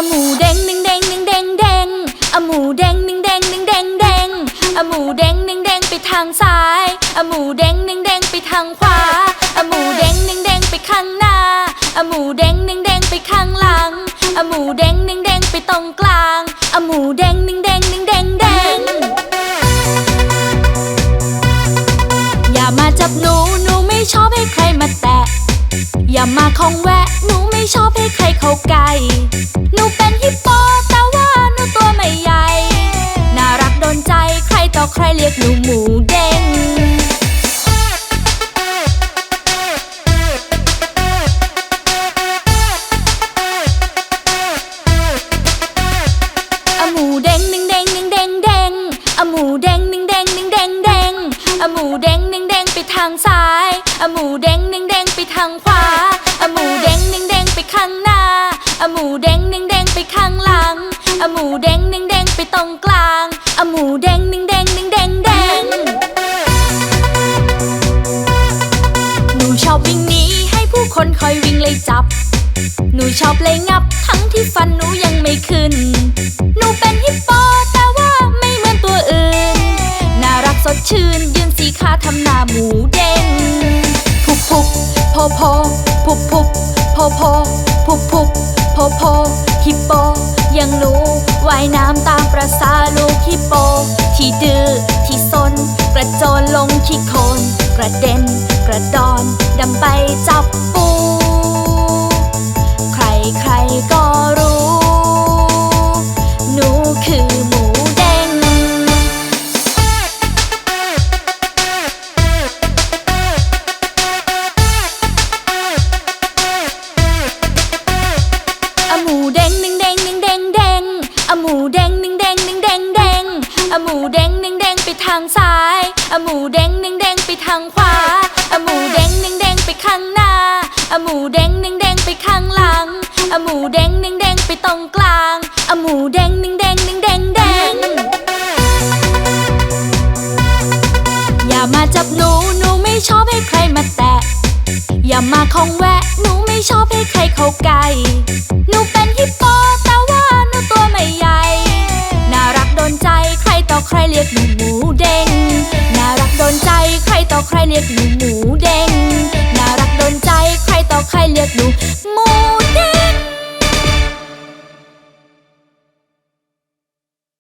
อะหมูแดงหนึ่งแดงหนึ่งแดงแดงอะหมูแดงหนึ่งแดงหนึ่งแดงแดงอะหมูแดงหนึ่งแดงไปทางซ้ายอะหมูแดงหนึ่งแดงไปทางขวาอะหมูแดงหนึ่งแดงไปข้างหน้าอะหมูแดงหนึ่งแดงไปข้างหลังอะหมูแดงหนึ่งแดงไปตรงกลางอะหมูแดงหนึ่งแดงหนึ่งแดงแดงอย่ามาจับหนูหนูไม่ชอบให้ใครมา อย่ามาคองแวะ หนูไม่ชอบให้ใครเข้าใกล้ หนูเป็นฮิปโปแต่ว่าหนูตัวไม่ใหญ่ น่ารักโดนใจใครต่อใครเรียกหนูหมูเด้งอะหมูแดงหนึ่งแดงหนึ่งแดงแดงอะหมูแดงหนึ่งแดงหนึ่งแดงแดงอะหมูแดงหนึ่ง ทางซ้ายอหมูแดงหนึ่งแดงไปทางขวาอหมูแดงหนึ่งแดงไปข้างหน้าอหมูแดงหนึ่งแดงไปข้างหลังอหมูแดงหนึ่งแดงไปตรงกลางอหมูแดงหนึ่งแดงหนึ่งแดงแดงหนูชอบวิ่งหนีให้ผู้คนคอยวิ่งเลยจับ หนูชอบเลยงับทั้งที่ฟันหนูยังไม่ขึ้น โพพุกพุกโพโพฮิปโป ยังหนูว่ายน้ำตามประสาลูกฮิปโป ที่ดื้อที่ซนกระโจนลงขี้โคน กระเด็น กระดอนดำไปจับปู อะหมูแดงหนึ่งแดงไปทางขวาอะหมูแดงหนึ่งแดงไปข้างหน้าอะหมูแดงหนึ่งแดงไปข้างหลังอะหมูแดงหนึ่งแดงไปตรงกลางอะหมูแดงหนึ่งแดงหนึ่งแดงแดง อย่ามาจับหนูหนูไม่ชอบให้ใครมาแตะ อย่ามาคองแวะ ใครเรียกหนูหมูเด้งน่ารักโดนใจใครต่อใครเรียกหนูหมู